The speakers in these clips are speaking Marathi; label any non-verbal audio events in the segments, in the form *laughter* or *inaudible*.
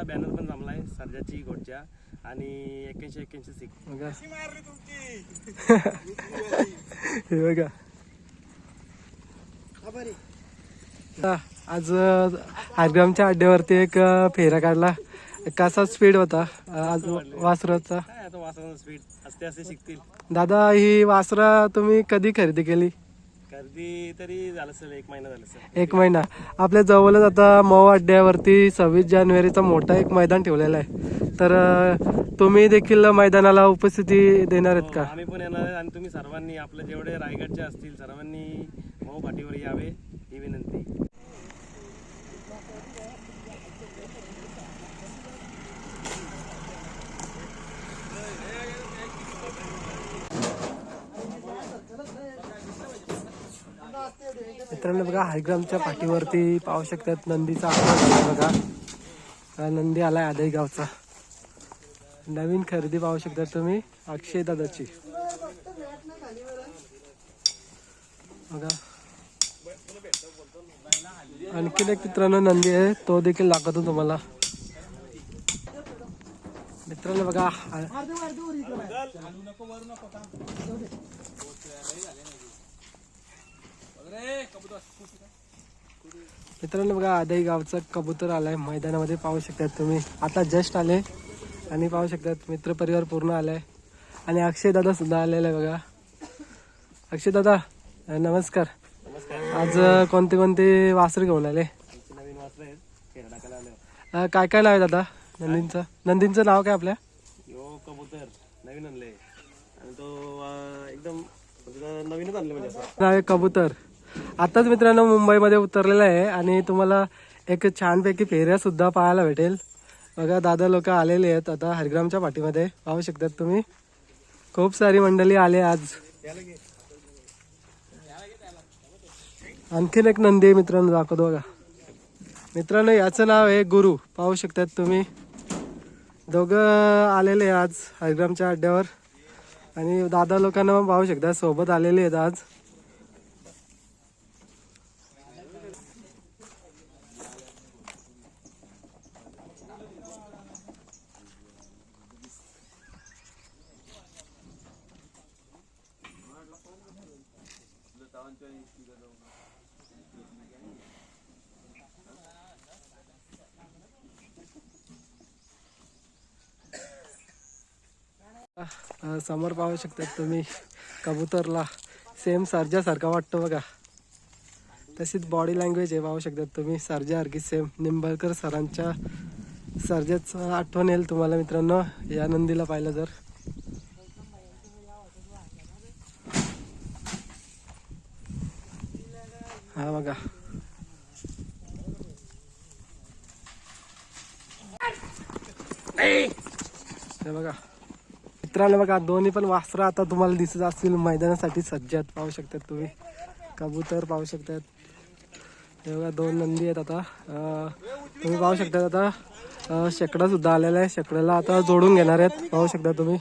मोठा बॅनर पण जमलाय सर्जाची गोडच्या आणि एक्क्याऐंशी एक्क्याऐंशी सिक्स बघा. *laughs* हे बघा. आज आरग्रामच्या अड्ड्यावरती एक फेरा काढला. कसा स्पीड होता? आज वासराचा? काय आता वासराचं स्पीड असते असे शिकतील. दादा ही वासरा तुम्ही कधी खरेदी केली? गर्दी तरी झालं सर एक महिना झालं सर. एक महिना. आपल्या जवळच आता मऊ अड्ड्यावरती सव्वीस जानेवारीचा मोठा एक मैदान ठेवलेला आहे. तर अं, तुम्ही देखील मैदानाला उपस्थिती देणार आहेत का? आम्ही पण येणार आहे आणि तुम्ही सर्वांनी आपले जेवढे रायगडचे असतील सर्वांनी मऊ पाठीवर यावे ही विनंती. मित्रांनो बघा हरिग्रामच्या पाठीवरती पाहू शकतात नंदीचा आवाज बघा. नंदी आलाय आदई गावचा. नवीन खरेदी पाहू शकता तुम्ही अक्षय दादाची. बघा. आणखीन एक मित्रांनो नंदी आहे तो देखील लागतो तुम्हाला. मित्रांनो बघा मित्रांनो बघा आदई गावचा कबूतर आलाय. मैदानामध्ये पाहू शकतात तुम्ही. आता जस्ट आले आणि पाहू शकतात मित्र परिवार पूर्ण आलाय. आणि अक्षय दादा सुद्धा आलेला आहे बघा. अक्षय दादा नमस्कार. आज कोणते कोणते वासर घेऊन आले? काय काय नाव आहे दादा? नंदींचं. नंदींचं नाव काय आपल्या? यो कबूतर. नवीन आणले आणि तो एकदम नवीनच आणले म्हणजे नाव आहे कबूतर. आताच मित्रांनो मुंबईमध्ये उतरलेलं आहे आणि तुम्हाला एक छानपैकी फेऱ्या सुद्धा पाहायला भेटेल. बघा दादा लोक आलेले आहेत आता हरिग्रामच्या पाठीमध्ये. पाहू शकतात तुम्ही. खूप सारी मंडळी आले आज. आणखीन एक नंदी आहे मित्रांनो दाखवतो बघा. मित्रांनो याचं नाव आहे गुरु. पाहू शकतात तुम्ही. दोघं आलेले आज हरिग्रामच्या अड्ड्यावर. आणि दादा लोकांना पण पाहू शकता सोबत आलेले आहेत आज. समोर पाहू शकतात तुम्ही कबूतरला सेम सारख्या वाटतो बघा. तशीच बॉडी लँग्वेज आहे पाहू शकतात तुम्ही. सारख्यासारखी सेम निंबाळकर सरांच्या सर्जाचं आठवण येईल तुम्हाला मित्रांनो या नंदीला पाहिलं जर हा बघा. हे बघा. मित्रांनो बघा दोन्ही पण वासरं आता तुम्हाला दिसत असतील. मैदानासाठी सज्ज आहेत पाहू शकतात तुम्ही. कबूतर पाहू शकतात. हे बघा दोन नंदी आहेत आता. तुम्ही पाहू शकतात आता. शेकडा सुद्धा आलेला आहे. शेकड्याला आता जोडून घेणार आहेत. पाहू शकता तुम्ही.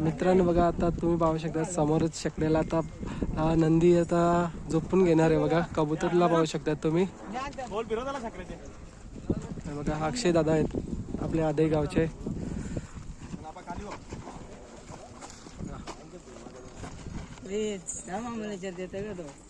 मित्रांनो बघा आता तुम्ही पाहू शकता समोरच शकलेला आता नंदी आता झोपून घेणार आहे बघा. कबूतरला पाहू शकता तुम्ही. बघा अक्षय दादा आहेत आपल्या आदय गावचे. तो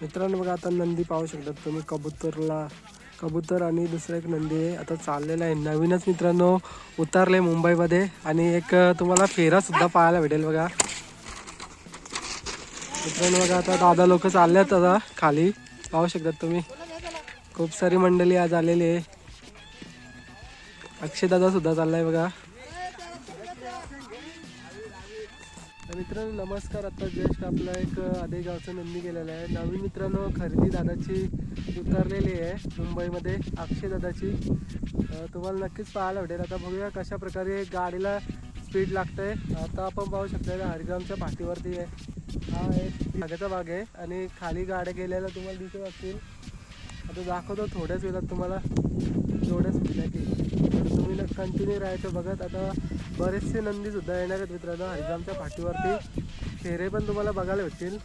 मित्रांनो बघा आता नंदी पाहू शकतात तुम्ही. कबूतरला कबूतर आणि दुसरा एक नंदी आहे. आता चाललेला आहे. नवीनच मित्रांनो उतरले मुंबईमध्ये. आणि एक तुम्हाला फेरा सुद्धा पाहायला भेटेल बघा. मित्रांनो बघा आता दादा लोक चालले आता खाली. पाहू शकतात तुम्ही. खूप सारी मंडळी आज आलेली आहे. अक्षय दादा सुद्धा चाललाय बघा. मित्रांनो नमस्कार. आता जस्ट आपला एक आदेगावचं नंदी गेलेला आहे. नवीन मित्रांनो खरेदी दादाची उतरलेली आहे मुंबईमध्ये अक्षय दादाची. तुम्हाला नक्कीच पाहायला भेटेल. आता बघूया कशा प्रकारे गाडीला स्पीड लागतंय. आता आपण पाहू शकतो हरिग्रामच्या पाठीवरती आहे. हा एक भागाचा भाग आहे आणि खाली गाड्या गेलेल्या तुम्हाला दिसत असतील. आता दाखवतो थोड्याच वेळात तुम्हाला. जेवढ्या सुविधा तर तुम्ही कंटिन्यू राहायचं बघत. आता बरेचसे नंदीसुद्धा येणार आहेत मित्रांनो. हरिजामच्या पाठीवरती. फेरे पण तुम्हाला बघायला भेटतील.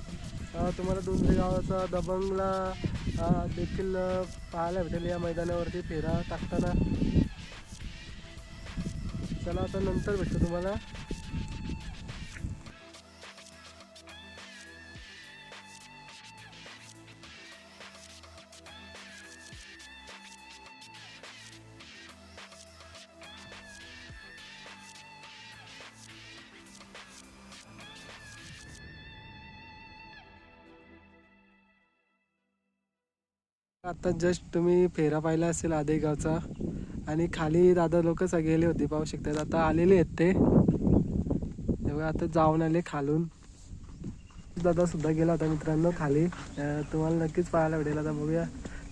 तुम्हाला दुसरे गावाचा दबंगला देखील पाहायला भेटेल या मैदानावरती फेरा टाकताना. चला आता नंतर भेटतो तुम्हाला. आता जस्ट तुम्ही फेरा पाहिला असेल आदेगावचा आणि खाली दादा लोक गेले होते पाहू शकतात. आता आलेले आहेत ते. तेव्हा आता जाऊन आले खालून. दादा सुद्धा गेला होता मित्रांनो खाली. तुम्हाला नक्कीच पाहायला भेटेल. आता बघूया.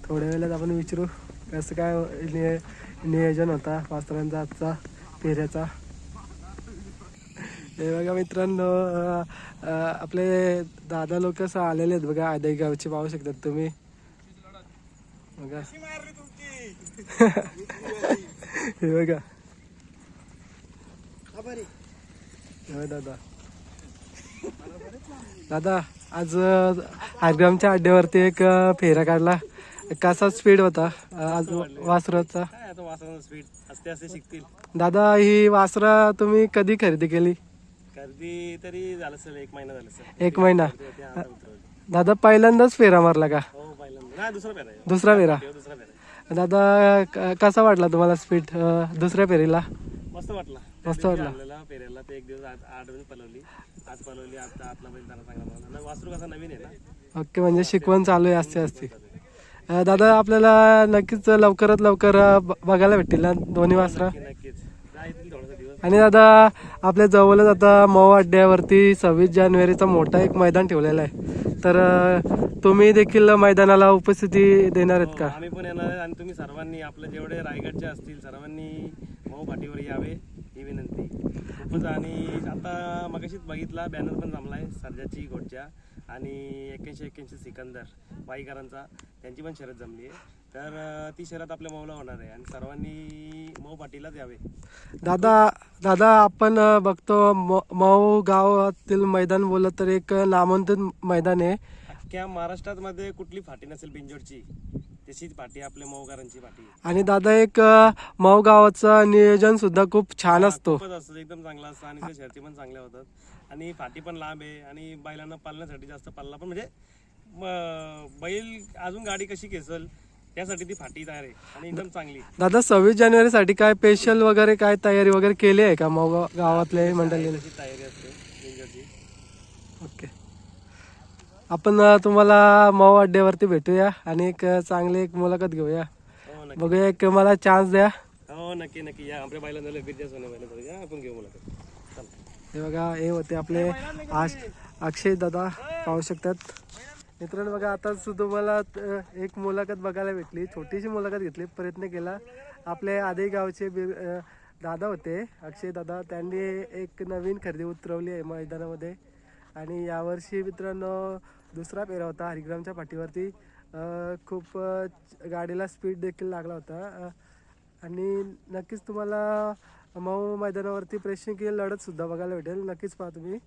थोड्या वेळात आपण विचारू कसं काय निय नियोजन होता मास्तरांचा आजचा फेऱ्याचा. हे बघा मित्रांनो आपले दादा लोक आलेले आहेत बघा आदेगावचे पाहू शकतात तुम्ही. बघा. *laughs* हे बघा. हे दादा. दादा आज आग्रामच्या अड्ड्यावरती एक फेरा काढला. कसा स्पीड होता? आज वासराचा? काय आता वासराचं स्पीड असते असे शिकतील. दादा ही वासरा तुम्ही कधी खरेदी केली? गर्दी तरी झालं सर. एक महिना झाला सर. एक महिना. दादा पहिल्यांदाच फेरा मारला का? हो दुसरा फेरा. दादा क- कसा वाटला तुम्हाला स्पीड दुसऱ्या फेरीला मस्त वाटला. मस्त वाटला. ते एक दिवस आठ आठ दिवस पलवली आज पलवली आता आतला बैल चांगला पळाला. आणि वासरू कसा नवीन आहे ना. ओके म्हणजे शिकवण चालू आहे असते असते अं, दादा आपल्याला नक्कीच लवकरात लवकर अं, ब- बघायला भेटतील ना दोन्ही वासरा. नक्की नक्कीच. जा येतील थोडासा दिवस. आणि दादा आपल्या जवळच आता मऊ अड्ड्यावरती सव्वीस जानेवारीचा मोठा एक मैदान ठेवलेला आहे. तर अं, तुम्ही देखील मैदानाला उपस्थिती देणार आहेत हो, का आम्ही पण येणार आहे आणि तुम्ही सर्वांनी आपले जेवढे रायगडचे असतील सर्वांनी मऊ पाठीवर यावे ही विनंती. खूपच आणि आता मगाशीच बघितला बॅनर पण जमलाय सर्जाची गोडच्या आणि एक्क्याऐंशी एक्क्याऐंशी सिकंदर बाईकरांचा त्यांची पण शर्यत जमली आहे. तर ती शर्यत आपल्या मऊला होणार आहे आणि सर्वांनी मऊ पाठीलाच यावे. दादा दादा आपण बघतो म- मऊ गावातील मैदान बोललं तर एक नामांकित मैदान आहे. अख्ख्या महाराष्ट्रात मध्ये कुठली फाटी नसेल बिंजोडची तशीच फाटी आपल्या मऊकारांची फाटी. आणि दादा एक मऊ गावाचं नियोजन सुद्धा खूप छान असतो. खूपच असतं. एकदम चांगला असतं. आणि त्या शर्ती पण चांगल्या होतात. आणि फाटी पण लांब आहे. आणि बैलांना पालण्यासाठी जास्त पालला पण म्हणजे बैल अजून गाडी कशी खेचल त्यासाठी ती फाटी तयार आहे. आणि एकदम चांगली. दादा सव्वीस जानेवारीसाठी काय स्पेशल वगैरे काय तयारी वगैरे केली आहे का मऊ गाव- गावातले त्याची तयारी असते. ओके. आपण तुम्हाला मऊ अड्ड्यावरती भेटूया आणि एक चांगली एक मुलाखत घेऊया. हो बघूया एक मला चान्स द्या. हो नक्की नक्की. या आपल्या या आपण घेऊ मला चला. हे बघा हे होते आपले आश अक्षय दादा पाहू शकतात. मित्रांनो बघा आताच तुम्हाला एक मुलाखत बघायला भेटली. छोटीशी मुलाखत घेतली. प्रयत्न केला. आपले आधी गावचे दादा होते अक्षय दादा. त्यांनी एक नवीन खरेदी उतरवली आहे मैदानामध्ये. आणि यावर्षी मित्रांनो दुसरा पेरा होता हरिग्रामच्या पाठीवरती. खूप गाडीला स्पीड देखील लागला होता. आणि नक्कीच तुम्हाला मऊ मैदानावरती प्रेक्षणीय लढतसुद्धा बघायला भेटेल. नक्कीच पहा तुम्ही.